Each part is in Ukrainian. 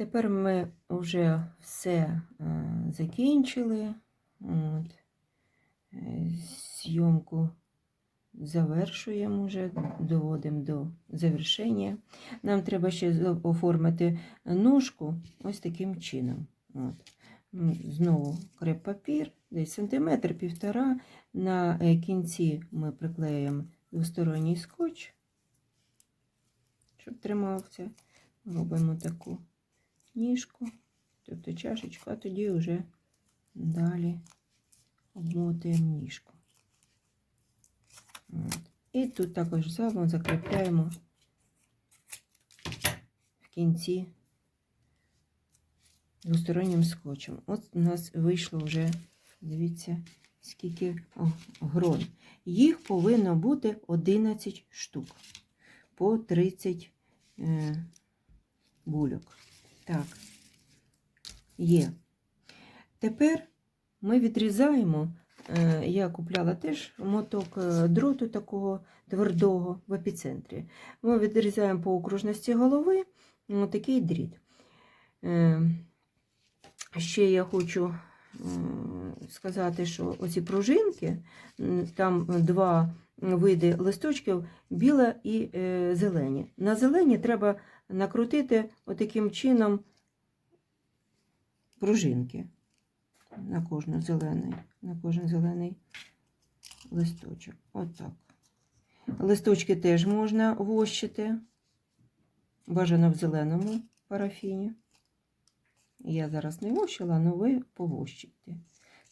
Тепер ми вже все е, закінчили. От. Зйомку завершуємо вже, доводимо до завершення. Нам треба ще оформити ножку ось таким чином. От. Знову креп-папір, десь сантиметр півтора. На е, кінці ми приклеїмо двосторонній скотч, щоб тримався. Робимо таку ніжку, тобто чашечку, а тоді вже далі обмотуємо ніжку. От. І тут також само закріпляємо в кінці двостороннім скотчем. От у нас вийшло вже, дивіться, скільки грон. Їх повинно бути 11 штук по 30 е, бульок. Так, є. Тепер ми відрізаємо, е, я купляла теж моток е, дроту такого твердого в епіцентрі. Ми відрізаємо по окружності голови такий дріт. Е, Ще я хочу сказати, що оці пружинки, там два види листочків, біла і е, зелені. На зелені треба накрутити отаким чином пружинки на кожну зелений, на кожен зелений листочок. Отак. Листочки теж можна вощити. Бажано в зеленому парафіні. Я зараз не вощила, але ви повощите.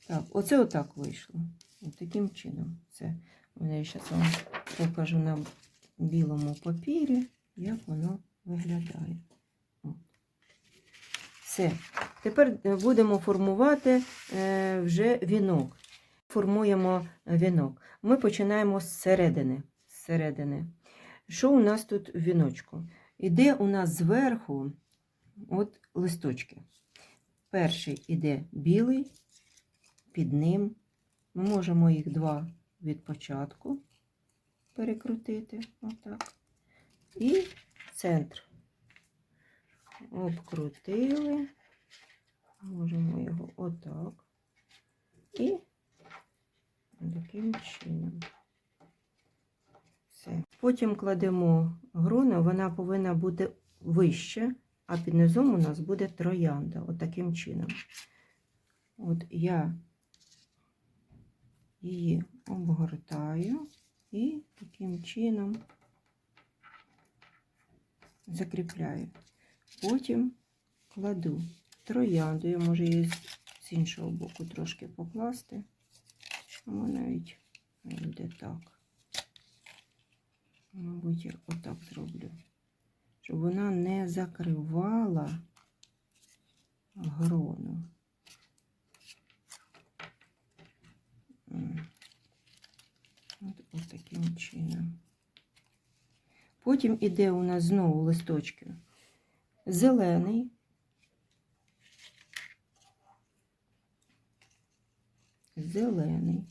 Так, оце отак вийшло. От таким чином. Це я зараз вам покажу на білому папірі, як воно виглядає. Все. Тепер е, будемо формувати е, вже вінок. Формуємо вінок. Ми починаємо з середини. З середини. Що у нас тут в віночку? Іде у нас зверху от листочки. Перший іде білий, під ним. Ми можемо їх два від початку перекрутити. Отак. І центр. Обкрутили. Можемо його отак. І таким чином. Все. Потім кладемо грону, вона повинна бути вище, а під низом у нас буде троянда. От чином. От я її обгортаю і таким чином закріпляю. Потім кладу троянду. Я можу її з- іншого боку трошки покласти. Або навіть буде так. Мабуть, я отак зроблю. Щоб вона не закривала грону. М. От, ось таким чином. Потім іде у нас знову листочки. Зелений. Зелений.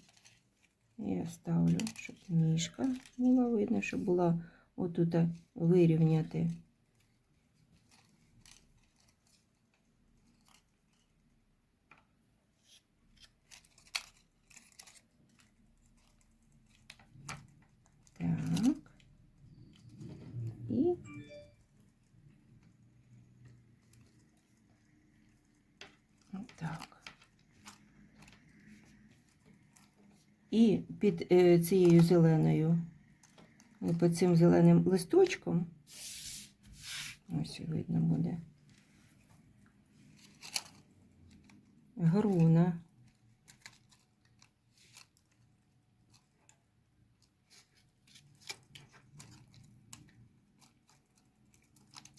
Я ставлю, щоб ніжка була видно, щоб була отут вирівняти. Так. І так. І під е, цією зеленою, під цим зеленим листочком, ось видно буде, груна.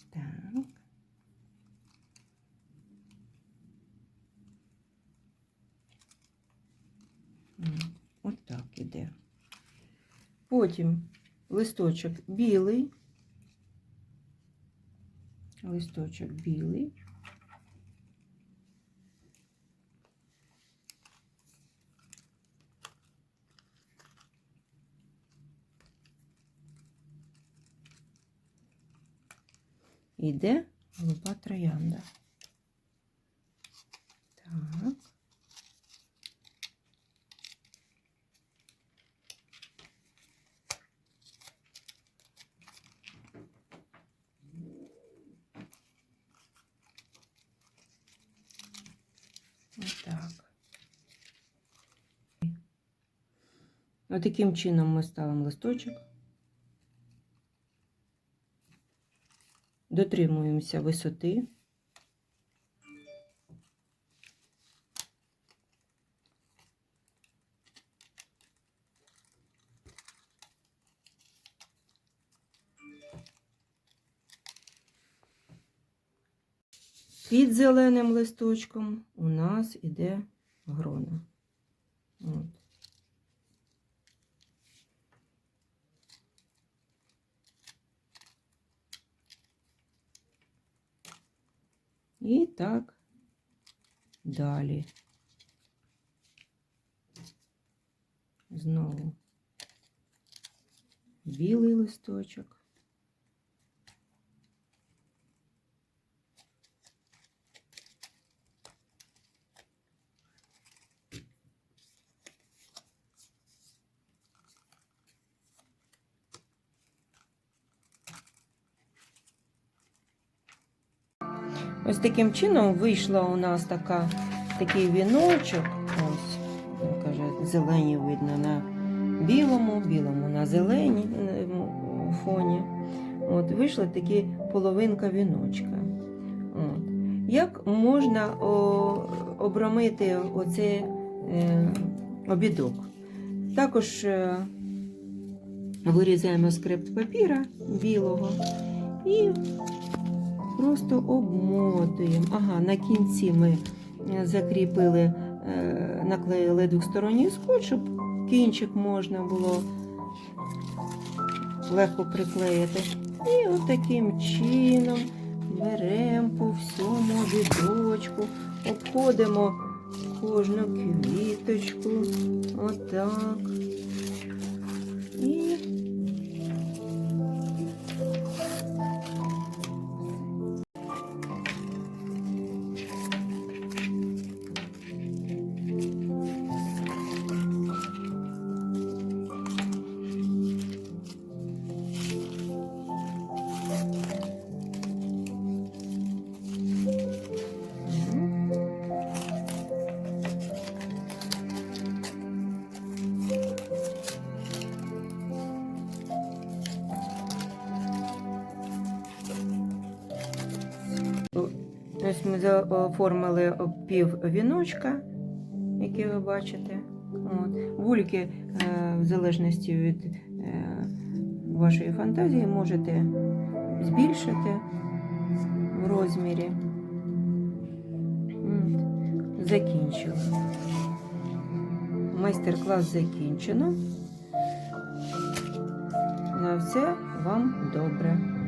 Так. М, От так іде. Потім листочок білий. Листочок білий. Іде Голуба троянда. Так. Отак. Отаким чином ми ставимо листочок. Дотримуємося висоти. Під зеленим листочком у нас іде грона. От. І так далі. Знову білий листочок. Ось таким чином вийшла у нас така, такий віночок. Ось, каже, зелені видно на білому, білому на зелені е, фоні. От, вийшла такі половинка віночка. От. Як можна о, обрамити оцей е, обідок? Також е, вирізаємо скрипт папіра білого і просто обмотуємо. Ага, на кінці ми е, закріпили, е, наклеїли двосторонній скотч, щоб кінчик можна було легко приклеїти. І от чином беремо по всьому відочку, обходимо кожну квіточку. Отак. Ось ми оформили пів віночка, який ви бачите. От. Вульки, е, в залежності від е, вашої фантазії, можете збільшити в розмірі. Закінчили. Майстер-клас закінчено. На все вам добре.